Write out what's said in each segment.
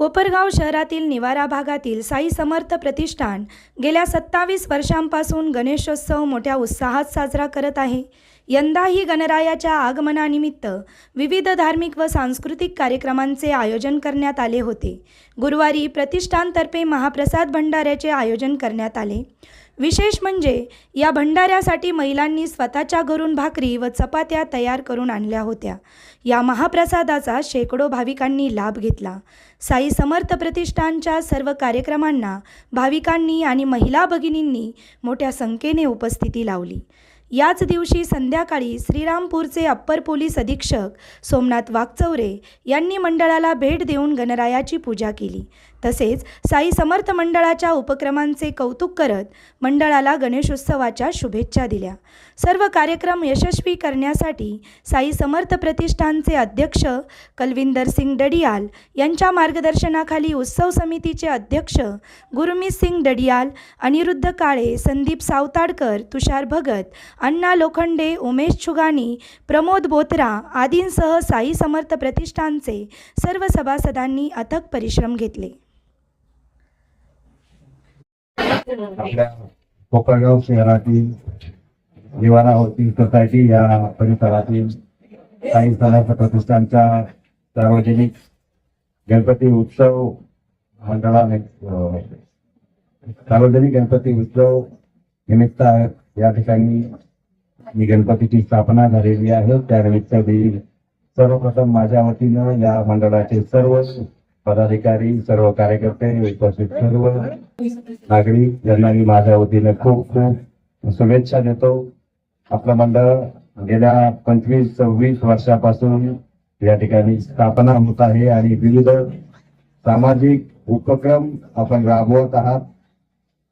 कोपरगाव शहरातील निवारा भागातील साई समर्थ प्रतिष्ठान गेल्या सत्तावीस वर्षांपासून गणेशोत्सव मोठ्या उत्साहात साजरा करत आहे. यंदाही गणरायाच्या आगमनानिमित्त विविध धार्मिक व सांस्कृतिक कार्यक्रमांचे आयोजन करण्यात आले होते. गुरुवारी प्रतिष्ठानतर्फे महाप्रसाद भंडाऱ्याचे आयोजन करण्यात आले. विशेष म्हणजे या भंडाऱ्यासाठी महिलांनी स्वतःच्या घरून भाकरी व चपात्या तयार करून आणल्या होत्या. या महाप्रसादाचा शेकडो भाविकांनी लाभ घेतला. साई समर्थ प्रतिष्ठानच्या सर्व कार्यक्रमांना भाविकांनी आणि महिला भगिनींनी मोठ्या संख्येने उपस्थिती लावली. याच दिवशी संध्याकाळी श्रीरामपूरचे अप्पर पोलीस अधीक्षक सोमनाथ वागचौरे यांनी मंडळाला भेट देऊन गणरायाची पूजा केली. तसेच साई समर्थ मंडळाच्या उपक्रमांचे कौतुक करत मंडळाला गणेशोत्सवाच्या शुभेच्छा दिल्या. सर्व कार्यक्रम यशस्वी करण्यासाठी साई समर्थ प्रतिष्ठानचे अध्यक्ष कलविंदर सिंग डडियाल यांच्या मार्गदर्शनाखाली उत्सव समितीचे अध्यक्ष गुरमीत सिंग डडियाल अनिरुद्ध काळे संदीप सावताडकर तुषार भगत अण्णा लोखंडे उमेश छुगानी प्रमोद बोत्रा आदींसह साई समर्थ प्रतिष्ठानचे सर्व सभासदांनी अथक परिश्रम घेतले. आपल्या कोपरगाव शहरातील निवारा होती सोसायटी या परिसरातील काही सणाचा प्रतिष्ठानच्या सार्वजनिक गणपती उत्सव मंडळाने सार्वजनिक गणपती उत्सव निमित्त या ठिकाणी मी गणपतीची स्थापना झालेली आहे. त्यानिमित्त मी सर्वप्रथम माझ्या वतीनं या मंडळाचे सर्व पदाधिकारी सर्व कार्यकर्ते उपस्थित सर्व नागरिक यांना मी माझ्या वतीने खूप खूप शुभेच्छा देतो. आपलं मंडळ गेल्या पंचवीस सव्वीस वर्षापासून या ठिकाणी स्थापना होत आहे आणि विविध सामाजिक उपक्रम आपण राबवत आहात.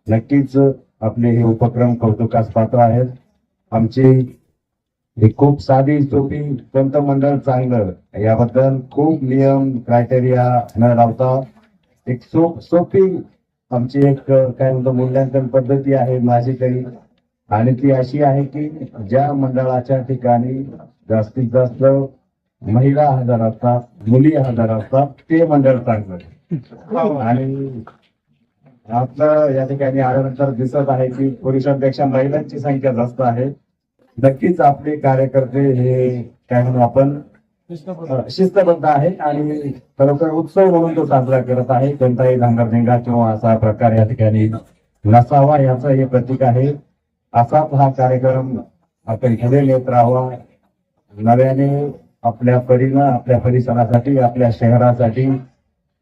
नक्कीच आपले हे उपक्रम कौतुकास पात्र आहेत. आमची ही खूप साधी सोपी कोणतं मंडळ चांगलं याबद्दल खूप नियम क्रायटेरिया न लावता एक सो सोपी आमची एक काय म्हणतो मूल्यांकन पद्धती आहे माझी तरी. आणि ती अशी आहे की ज्या मंडळाच्या ठिकाणी जास्तीत जास्त महिला हजार असतात मुली हजार असतात ते मंडळ चांगलं आणि आपलं या ठिकाणी आल्यानंतर दिसत आहे की पुरुषांपेक्षा महिलांची संख्या जास्त आहे. नक्कीच आपले कार्यकर्ते हे काय म्हणू आपण शिस्तबद्ध आहे आणि खरोखर उत्सव म्हणून तो साजरा करत आहे. कोणताही धांगरधिंगा किंवा असा प्रकार या ठिकाणी नसावा याचं हे प्रतीक आहे. असाच हा कार्यक्रम आपण पुढे येत राहावा. नव्याने आपल्या परीनं आपल्या परिसरासाठी आपल्या शहरासाठी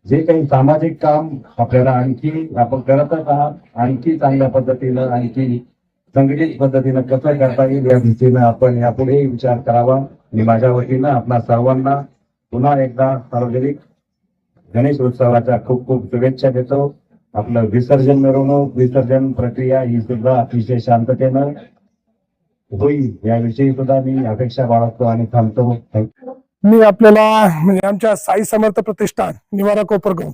जे काही सामाजिक काम आपल्याला आणखी आपण करतच आहात आणखी चांगल्या पद्धतीनं आणखी संघटित पद्धतीनं कसं करता येईल या दृष्टीनं आपण यापुढे विचार करावा. मी माझ्या वतीनं आपणा सर्वांना पुन्हा एकदा सार्वजनिक गणेश उत्सवाच्या खूप खूप शुभेच्छा देतो. आपलं विसर्जन मिरवणूक विसर्जन प्रक्रिया ही सुद्धा अतिशय शांततेनं होईल. याविषयी सुद्धा मी अपेक्षा बाळगतो आणि थांबतो. मी आपल्याला म्हणजे आमच्या साई समर्थ प्रतिष्ठान निवारा कोपरगाव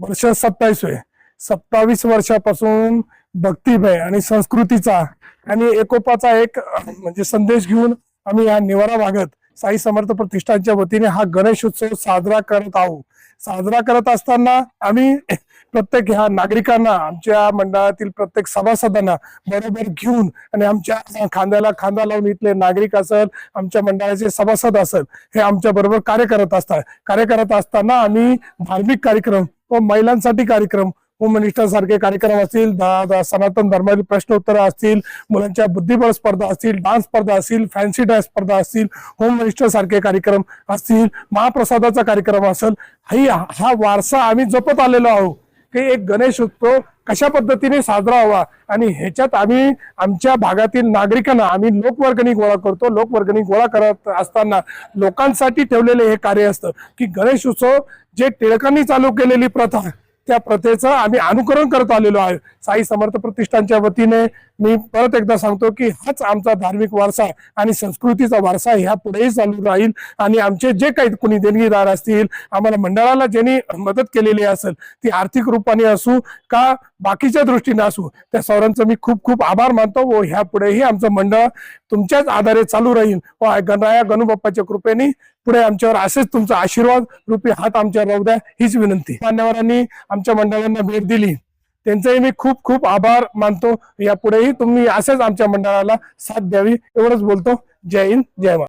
वर्ष सत्तावीस आहे सत्तावीस वर्षापासून भक्तिमय आणि संस्कृतीचा आणि एकोपाचा एक म्हणजे संदेश घेऊन आम्ही या निवारा भागात साई समर्थ प्रतिष्ठानच्या वतीने हा गणेशोत्सव साजरा करत आहोत. साजरा करत असताना आम्ही प्रत्येक ह्या नागरिकांना आमच्या मंडळातील प्रत्येक सभासदांना बरोबर घेऊन आणि आमच्या खांद्याला खांदा लावून इथले नागरिक असेल आमच्या मंडळाचे सभासद असेल हे आमच्या बरोबर कार्य करत असतात. कार्य करत असताना आम्ही धार्मिक कार्यक्रम व महिलांसाठी कार्यक्रम होम मिनिस्टर कार्यक्रम असतील सनातन धर्मातील प्रश्नोत्तर असतील मुलांच्या बुद्धिबळ स्पर्धा असतील डान्स स्पर्धा असतील फॅन्सी डान्स स्पर्धा असतील होम मिनिस्टर कार्यक्रम असतील महाप्रसादाचा कार्यक्रम असेल ही हा वारसा आम्ही जपत आलेलो आहोत की एक गणेश उत्सव कशा पद्धतीने साजरा व्हावा? आणि ह्याच्यात आम्ही आमच्या भागातील नागरिकांना आम्ही लोकवर्गणी गोळा करतो. लोकवर्गणी गोळा करत असताना लोकांसाठी ठेवलेले हे कार्य असतं की गणेश उत्सव जे टिळकांनी चालू केलेली प्रथा त्या प्रथेचं आम्ही अनुकरण करत आलेलो आहे. साई समर्थ प्रतिष्ठानच्या वतीने मी परत एकदा सांगतो की हाच आमचा धार्मिक वारसा आणि संस्कृतीचा वारसा ह्या पुढेही चालू राहील. आणि आमचे जे काही कुणी देणगीदार असतील आम्हाला मंडळाला ज्यांनी मदत केलेली असेल ती आर्थिक रूपाने असू का बाकीच्या दृष्टीने असू त्या सौरांचं मी खूप खूप आभार मानतो व ह्या पुढेही आमचं मंडळ तुमच्याच आधारे चालू राहील. व गणराया गणुबाप्पाच्या कृपेने पुढे आमच्यावर असेच तुमचा आशीर्वाद रूपी हात आमच्यावर राहू द्या हीच विनंती. मान्यवरांनी आमच्या मंडळांना भेट दिली. त्यांचंही मी खूप खूप आभार मानतो. यापुढेही तुम्ही असेच आमच्या मंडळाला साथ द्यावी एवढंच बोलतो. जय हिंद जय मा